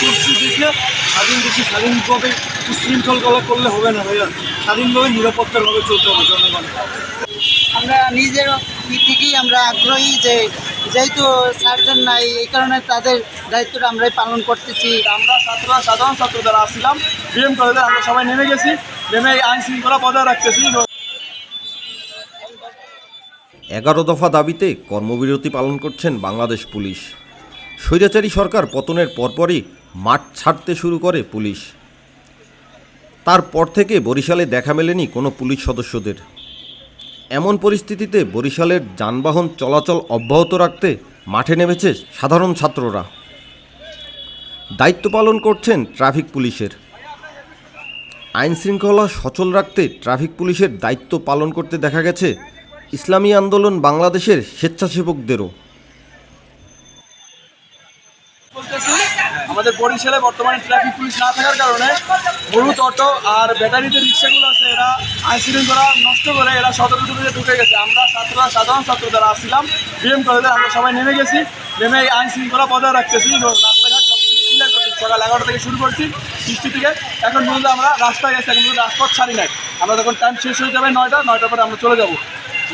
দেখে স্বাধীন দেশে স্বাধীনভাবে উশৃঙ্খল গলা করলে হবে না ভাইয়া। স্বাধীনভাবে নিরাপত্তাভাবে চলতে হবে জনগণ আমরা নিজের দিক থেকেই আমরা আগ্রহী যে যেহেতু সার্জন নাই এই কারণে তাদের দায়িত্বটা আমরাই পালন করতেছি। আমরা ছাত্ররা সাধারণ ছাত্র যারা আসছিলাম। বিএম কলেজে আমরা সবাই নেমে গেছি। নেমে এই আইন শৃঙ্খলা বজায় রাখতেছি। এগারো দফা দাবিতে কর্মবিরতি পালন করছেন বাংলাদেশ পুলিশ। স্বৈরাচারী সরকার পতনের পরপরই মাঠ ছাড়তে শুরু করে পুলিশ। তারপর থেকে বরিশালে দেখা মেলেনি কোনো পুলিশ সদস্যদের। এমন পরিস্থিতিতে বরিশালের যানবাহন চলাচল অব্যাহত রাখতে মাঠে নেমেছে সাধারণ ছাত্ররা। দায়িত্ব পালন করছেন ট্রাফিক পুলিশের। আইন শৃঙ্খলা সচল রাখতে ট্রাফিক পুলিশের দায়িত্ব পালন করতে দেখা গেছে ইসলামী আন্দোলন বাংলাদেশের স্বেচ্ছাসেবকদেরও। বলতেছি আমাদের বরিশালে বর্তমানে ট্রাফিক পুলিশ না থাকার কারণে হলুদ অটো আর ব্যাটারিতে রিক্সাগুলো আছে, এরা আইন শৃঙ্খলা নষ্ট করে এরা সতর্ক থেকে ঢুকে গেছে। আমরা ছাত্ররা, সাধারণ ছাত্র যারা আসছিলাম বিএম কলেজে আমরা সবাই নেমে গেছি। নেমে এই আইন শৃঙ্খলা বজায় রাখতেছি রাস্তাঘাট সব থেকে সকাল এগারোটা থেকে শুরু করছি বৃষ্টি থেকে। এখন পর্যন্ত আমরা রাস্তায় গেছি এখন রাজপথ ছাড়ি নাই। আমরা যখন টাইম শেষ হয়ে যাবে নয়টা, নয়টার পরে আমরা চলে যাব।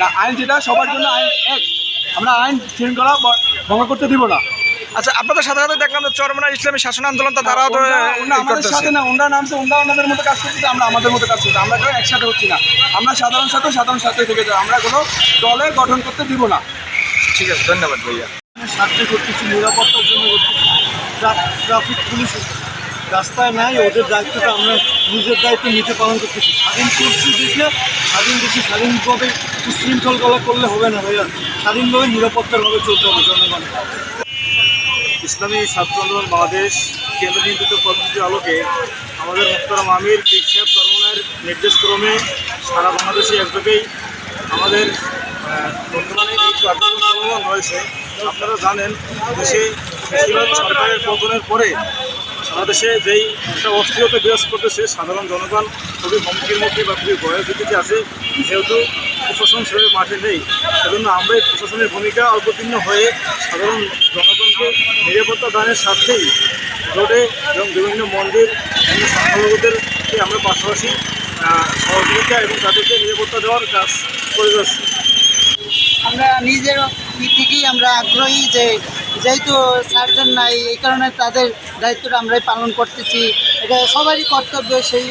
না, আইন যেটা, সবার জন্য আইন এক। আমরা আইন শৃঙ্খলা ভঙ্গ করতে দিব না। আচ্ছা আপনাদের সাথে সাথে দেখলাম যে চরমনা ইসলামী শাসন আন্দোলন তো তারাও তো ওনারা- ই ওনারা আমাদের। সাথে না ওনারা নামছে ওনারা ওনাদের মতো কাজ করতেছে আমরা আমাদের মতো কাজ করছি আমরা কেউ একসাথে হচ্ছি না। আমরা সাধারণ সাথে সাধারণ সাথে থেকে যাই আমরা কোনো দলে গঠন করতে দিব না। ঠিক আছে ধন্যবাদ ভাইয়া। সাথে করতেছি নিরাপত্তার জন্য করতেছি। ট্রাফিক পুলিশ রাস্তায় নাই ওদের দায়িত্বটা আমরা নিজের দায়িত্ব নিতে পালন করতেছি। স্বাধীন পরিস্থিতি দেখে স্বাধীন দেশে স্বাধীনভাবে উশৃঙ্খল গলা করলে হবে না ভাইয়া। স্বাধীনভাবে নিরাপত্তাভাবে চলতে হবে জনগণ ইসলামী ছাত্র আন্দোলন বাংলাদেশ কেন্দ্র নিয়ন্ত্রিত কর্মসূচির আলোকে আমাদের মুক্তারাম আমির বিক্ষেপ কর্মনের নির্দেশক্রমে সারা বাংলাদেশে একযোগেই আমাদের বর্তমানে এই কার্যক্রম রয়েছে। আপনারা জানেন, দেশে সরকারের পতনের পরে সারা দেশে যেই একটা অস্থিরতা বিরাজ করতেছে, সাধারণ জনগণ খুবই হুমকির মধ্যে বা খুবই ভয়ের ভিত্তিতে আছে। যেহেতু প্রশাসন সেভাবে মাঠে নেই, সেজন্য আমরা প্রশাসনের ভূমিকা অল্পতীর্ণ হয়ে সাধারণ নিরাপত্তা দানের স্বার্থেই রোডে এবং বিভিন্ন মন্দির সংখ্যালঘুদেরকে আমরা পাশাপাশি সহযোগিতা এবং তাদেরকে নিরাপত্তা দেওয়ার কাজ করে যাচ্ছি। আমরা নিজের থেকেই আমরা আগ্রহী যে যেহেতু সার্জন নাই, এই কারণে তাদের দায়িত্বটা আমরাই পালন করতেছি। এটা সবারই কর্তব্য, সেই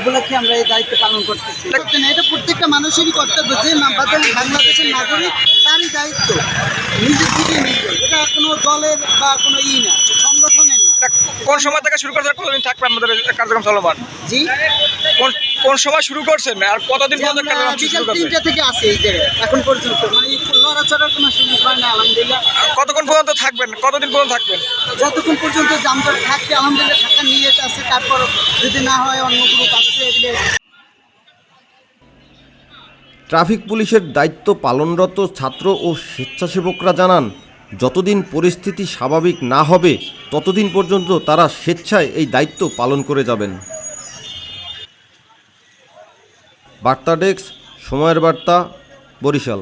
উপলক্ষে আমরা এই দায়িত্ব পালন করতেছি। এটা প্রত্যেকটা মানুষেরই কর্তব্য, যে বাংলাদেশের নাগরিক, তারই দায়িত্ব। নিজের থেকে নিজে এটা কোনো দলের বা কোনো ই না সংগঠনের না। কোন সময় থেকে শুরু করছেন কতদিন থাকবে আমাদের কার্যক্রম চলমান? জি। কোন কোন সময় শুরু করছেন আর কতদিন পর্যন্ত কার্যক্রম শুরু করবেন তিনটা থেকে আসি এই জায়গায় এখন পর্যন্ত। মানে লড়াচড়ার কোনো সুযোগ হয় না আলহামদুলিল্লাহ। কতক্ষণ পর্যন্ত থাকবেন? কতদিন পর্যন্ত থাকবেন? যতক্ষণ পর্যন্ত যানজট থাকবে আলহামদুলিল্লাহ থাকার নিয়ে আছে। তারপর যদি না হয় অন্য গ্রুপ আসবে এগুলো ট্রাফিক পুলিশের দায়িত্ব পালনরত ছাত্র ও স্বেচ্ছাসেবকরা জানান যতদিন পরিস্থিতি স্বাভাবিক না হবে, ততদিন পর্যন্ত তারা স্বেচ্ছায় এই দায়িত্ব পালন করে যাবেন। বার্তা ডেস্ক, সময়ের বার্তা, বরিশাল।